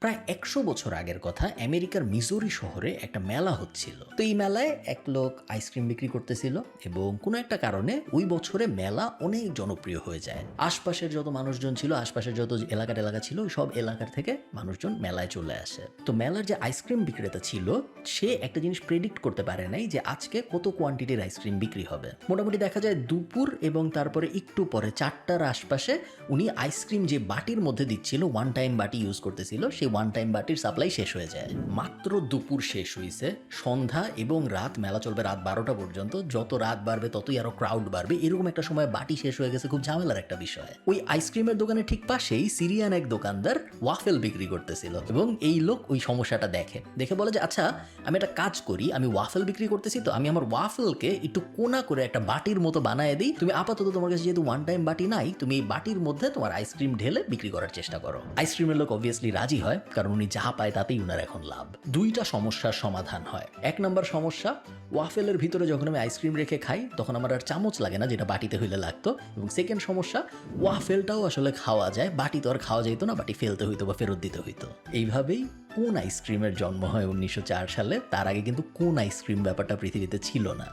প্রায় একশো বছর আগের কথা আমেরিকার মিজোরি শহরে একটা মেলা হচ্ছিল। তো এই মেলায় এক লোক আইসক্রিম বিক্রি করতেছিল এবং কোনো একটা কারণে ওই বছরে মেলা অনেক জনপ্রিয় হয়ে যায়। আশপাশের যত মানুষজন ছিল, আশপাশের যত এলাকার এলাকা ছিল, সব এলাকার থেকে মানুষজন মেলায় চলে আসে। তো মেলার যে আইসক্রিম বিক্রেতা ছিল, সে একটা জিনিস প্রেডিক্ট করতে পারে নাই যে আজকে কত কোয়ান্টিটির আইসক্রিম বিক্রি হবে। মোটামুটি দেখা যায় দুপুর এবং তারপরে একটু পরে চারটার আশপাশে উনি আইসক্রিম যে বাটির মধ্যে দিচ্ছিল ওয়ান টাইম বাটি ইউজ করতেছিল সেই ওয়ান টাইম বাটির সাপ্লাই শেষ হয়ে যায়। মাত্র দুপুর শেষ হয়েছে সন্ধ্যা এবং রাত, মেলা চলবে রাত বারোটা পর্যন্ত। যত রাত বাড়বে, ততই আরও ক্রাউড বাড়বে। এরকম একটা সময় বাটি শেষ হয়ে গেছে, খুব ঝামেলার একটা বিষয়। ওই আইসক্রিমের দোকানের ঠিক পাশেই সিরিয়ান এক দোকানদার ওয়াফেল বিক্রি করতেছিল এবং এই লোক ওই সমস্যাটা দেখে। দেখে বলে যে আচ্ছা আমি একটা কাজ করি, আমি ওয়াফেল বিক্রি করতেছি তো, আমি আমার ওয়াফেলকে একটু কোনা করে একটা বাটির মতো বানায় দিই। তুমি আপাতত তোমার কাছে যেহেতু ওয়ান টাইম বাটি নাই, তুমি এই বাটির মধ্যে তোমার আইসক্রিম ঢেলে বিক্রি করার চেষ্টা করো। আইসক্রিমের লোক অবভিয়াসলি রাজি হয়। কারণ উনি যা পায় তাতেই উনার এখন লাভ। দুইটা সমস্যার সমাধান হয়। এক নম্বর সমস্যা, ওয়াফেলের ভিতরে যখন আমি আইসক্রিম রেখে খাই, তখন আমার আর চামচ লাগে না, যেটা বাটিতে হইলে লাগতো। এবং সেকেন্ড সমস্যা, ওয়াফেলটাও আসলে খাওয়া যায়, বাটি তো আর খাওয়া যেত না, বাটি ফেলতে হইতো বা ফেরত দিতে হইতো। এইভাবেই কোন আইসক্রিমের জন্ম হয় উনিশশো চার সালে? তার আগে কিন্তু কোন আইসক্রিম ব্যাপারটা পৃথিবীতে ছিল না।